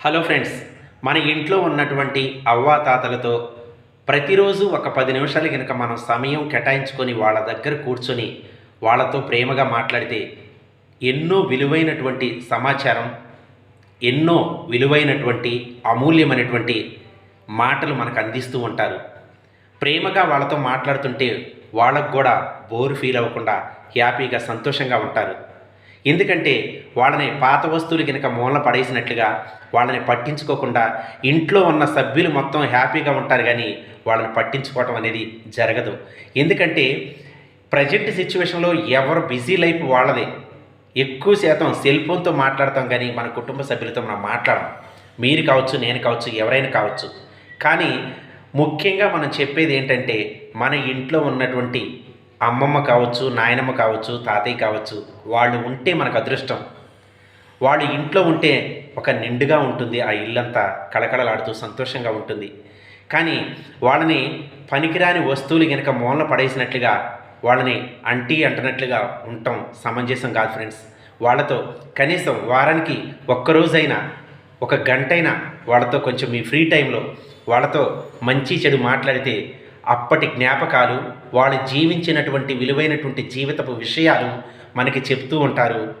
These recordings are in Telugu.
హలో ఫ్రెండ్స్ మన ఇంట్లో ఉన్నటువంటి అవ్వాతాతలతో ప్రతిరోజు ఒక పది నిమిషాలు కనుక మనం సమయం కేటాయించుకొని వాళ్ళ దగ్గర కూర్చొని వాళ్ళతో ప్రేమగా మాట్లాడితే ఎన్నో విలువైనటువంటి సమాచారం ఎన్నో విలువైనటువంటి అమూల్యమైనటువంటి మాటలు మనకు అందిస్తూ ఉంటారు. ప్రేమగా వాళ్ళతో మాట్లాడుతుంటే వాళ్ళకు కూడా బోర్ ఫీల్ అవ్వకుండా హ్యాపీగా సంతోషంగా ఉంటారు. ఎందుకంటే వాళ్ళని పాత వస్తువులు కనుక మూలన పడేసినట్లుగా వాళ్ళని పట్టించుకోకుండా ఇంట్లో ఉన్న సభ్యులు మొత్తం హ్యాపీగా ఉంటారు కానీ వాళ్ళని పట్టించుకోవటం అనేది జరగదు. ఎందుకంటే ప్రజెంట్ సిచ్యువేషన్లో ఎవరు బిజీ లైఫ్ వాళ్ళదే. ఎక్కువ శాతం సెల్ ఫోన్తో మాట్లాడతాం కానీ మన కుటుంబ సభ్యులతో మనం మాట్లాడడం మీరు కావచ్చు నేను కావచ్చు ఎవరైనా కావచ్చు. కానీ ముఖ్యంగా మనం చెప్పేది ఏంటంటే మన ఇంట్లో ఉన్నటువంటి అమ్మమ్మ కావచ్చు నాయనమ్మ కావచ్చు తాతయ్య కావచ్చు వాళ్ళు ఉంటే మనకు అదృష్టం. వాళ్ళు ఇంట్లో ఉంటే ఒక నిండుగా ఉంటుంది ఆ ఇల్లంతా కళకళలాడుతూ సంతోషంగా ఉంటుంది. కానీ వాళ్ళని పనికిరాని వస్తువులు కనుక మూలన పడేసినట్లుగా వాళ్ళని అంటీ అంటున్నట్లుగా ఉండటం సమంజసం కాదు ఫ్రెండ్స్. వాళ్ళతో కనీసం వారానికి ఒక్కరోజైనా ఒక గంటైనా వాళ్ళతో కొంచెం మీ ఫ్రీ టైంలో వాళ్ళతో మంచి చెడు మాట్లాడితే అప్పటి జ్ఞాపకాలు వాళ్ళు జీవించినటువంటి విలువైనటువంటి జీవితపు విషయాలు మనకి చెప్తూ ఉంటారు.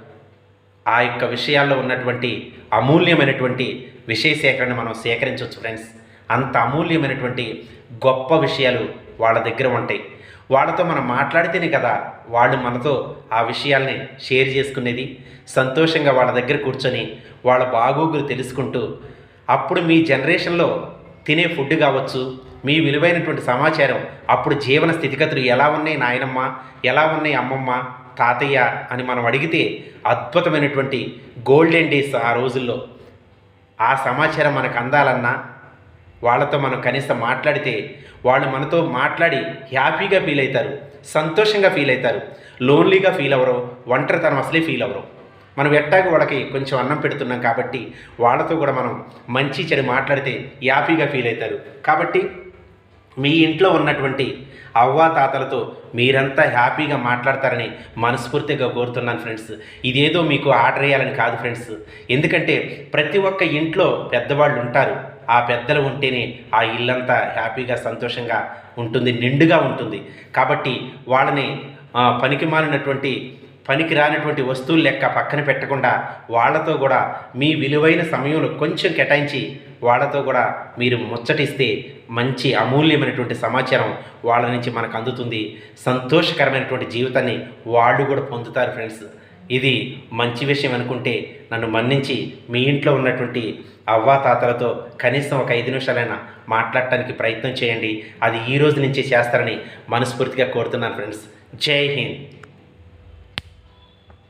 ఆ యొక్క విషయాల్లో ఉన్నటువంటి అమూల్యమైనటువంటి విషయ సేకరణ మనం సేకరించవచ్చు ఫ్రెండ్స్ అంత అమూల్యమైనటువంటి గొప్ప విషయాలు వాళ్ళ దగ్గర ఉంటాయి. వాళ్ళతో మనం మాట్లాడితేనే కదా వాళ్ళు మనతో ఆ విషయాల్ని షేర్ చేసుకునేది. సంతోషంగా వాళ్ళ దగ్గర కూర్చొని వాళ్ళ బాగోగులు తెలుసుకుంటూ అప్పుడు మీ జనరేషన్లో తినే ఫుడ్ కావచ్చు మీ విలువైనటువంటి సమాచారం అప్పుడు జీవన స్థితిగతులు ఎలా ఉన్నాయి నాయనమ్మ ఎలా ఉన్నాయి అమ్మమ్మ తాతయ్య అని మనం అడిగితే అద్భుతమైనటువంటి గోల్డెన్ డేస్ ఆ రోజుల్లో. ఆ సమాచారం మనకు అందాలన్నా వాళ్ళతో మనం కనీసం మాట్లాడితే వాళ్ళు మనతో మాట్లాడి హ్యాపీగా ఫీల్ అవుతారు సంతోషంగా ఫీల్ అవుతారు లోన్లీగా ఫీల్ అవ్వరు ఒంటరితనం అసలే ఫీల్ అవ్వరు. మనం ఎట్టాగా వాళ్ళకి కొంచెం అన్నం పెడుతున్నాం కాబట్టి వాళ్ళతో కూడా మనం మంచి చెడు మాట్లాడితే హ్యాపీగా ఫీల్ అవుతారు. కాబట్టి మీ ఇంట్లో ఉన్నటువంటి అవ్వా తాతలతో మీరంతా హ్యాపీగా మాట్లాడతారని మనస్ఫూర్తిగా కోరుతున్నాను ఫ్రెండ్స్. ఇదేదో మీకు ఆర్డర్ వేయాలని కాదు ఫ్రెండ్స్. ఎందుకంటే ప్రతి ఒక్క ఇంట్లో పెద్దవాళ్ళు ఉంటారు. ఆ పెద్దలు ఉంటేనే ఆ ఇల్లంతా హ్యాపీగా సంతోషంగా ఉంటుంది నిండుగా ఉంటుంది. కాబట్టి వాళ్ళని పనికి మాలినటువంటి పనికి రానటువంటి వస్తువులు లెక్క పక్కన పెట్టకుండా వాళ్ళతో కూడా మీ విలువైన సమయంలో కొంచెం కేటాయించి వాళ్ళతో కూడా మీరు ముచ్చటిస్తే మంచి అమూల్యమైనటువంటి సమాచారం వాళ్ళ నుంచి మనకు అందుతుంది. సంతోషకరమైనటువంటి జీవితాన్ని వాళ్ళు కూడా పొందుతారు ఫ్రెండ్స్. ఇది మంచి విషయం అనుకుంటే నన్ను మన్నించి మీ ఇంట్లో ఉన్నటువంటి అవ్వా తాతలతో కనీసం ఒక ఐదు నిమిషాలైనా మాట్లాడటానికి ప్రయత్నం చేయండి. అది ఈ రోజు నుంచే చేస్తారని మనస్ఫూర్తిగా కోరుతున్నాను ఫ్రెండ్స్. జై హింద్.